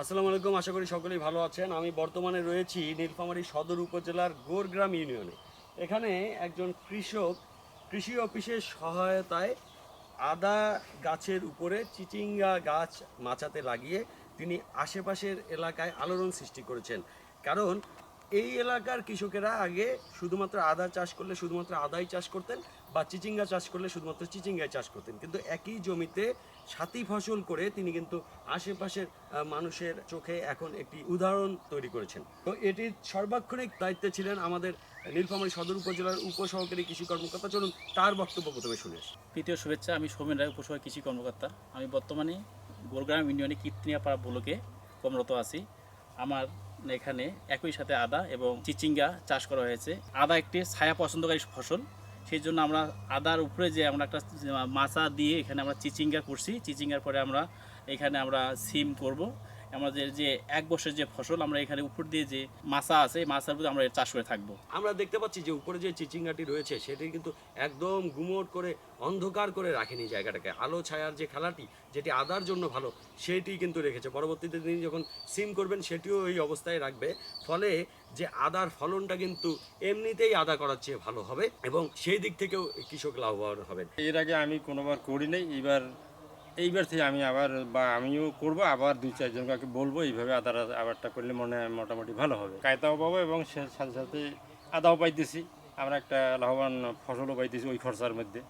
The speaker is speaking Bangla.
আসসালামু আলাইকুম, আশা করি সকলেই ভালো আছেন। আমি বর্তমানে রয়েছি নীলফামারী সদর উপজেলার গোরগ্রাম ইউনিয়নে। এখানে একজন কৃষক কৃষি অফিসের সহায়তায় আদা গাছের উপরে চিচিঙ্গা গাছ মাচাতে লাগিয়ে তিনি আশেপাশের এলাকায় আলোড়ন সৃষ্টি করেছেন। কারণ এই এলাকার কৃষকেরা আগে শুধুমাত্র আদা চাষ করলে শুধুমাত্র আদাই চাষ করতেন বা চিচিঙ্গা চাষ করলে শুধুমাত্র চিচিঙ্গাই চাষ করতেন। কিন্তু একই জমিতে সাথী ফসল করে তিনি কিন্তু আশেপাশের মানুষের চোখে এখন একটি উদাহরণ তৈরি করেছেন। তো এটির সর্বাক্ষণিক দায়িত্বে ছিলেন আমাদের নীলফামারী সদর উপজেলার উপসহকারী কৃষি কর্মকর্তা। চলুন তার বক্তব্য প্রথমে শুনে। তৃতীয় শুভেচ্ছা, আমি সৌমেন রায় উপসভা কৃষি কর্মকর্তা। আমি বর্তমানে গোরগ্রাম ইউনিয়নে কীর্তনিয়াপাড়া ব্লকে কর্মরত আছি। আমার এখানে একই সাথে আদা এবং চিচিঙ্গা চাষ করা হয়েছে। আদা একটি ছায়া পছন্দকারী ফসল। সেই জন্য আমরা আদার উপরে যে আমরা একটা মাছা দিয়ে এখানে আমরা চিচিঙ্গা করছি। চিচিঙ্গার পরে আমরা এখানে আমরা সিম করব। আমাদের যে এক বছরের যে ফসল আমরা এখানে উপর দিয়ে যে মাচা আছে এই মাচার উপরে আমরা চাষ করে থাকব। আমরা দেখতে পাচ্ছি যে উপরে যে চিচিঙ্গাটি রয়েছে সেটি কিন্তু একদম গুমোট করে অন্ধকার করে রাখেনি জায়গাটাকে। আলো ছায়ার যে খেলাটি যেটি আদার জন্য ভালো সেটি কিন্তু রেখেছে। পরবর্তীতে তিনি যখন সিম করবেন সেটিও এই অবস্থায় রাখবে। ফলে যে আদার ফলনটা কিন্তু এমনিতেই আদা করার চেয়ে ভালো হবে এবং সেই দিক থেকেও কৃষক লাভবান হবেন। এর আগে আমি কোনোবার করি নাই এইবার এইবার থেকে আমি আবার বা আমিও করব, আবার দুই চারজন কাউকে বলব, এইভাবে আদার আবারটা করলে মনে হয় মোটামুটি ভালো হবে। কায়তাও পাবো এবং সাথে সাথে আদাও পাইতেছি। আমরা একটা লাভবান ফসলও পাইতেছি ওই খরচার মধ্যে।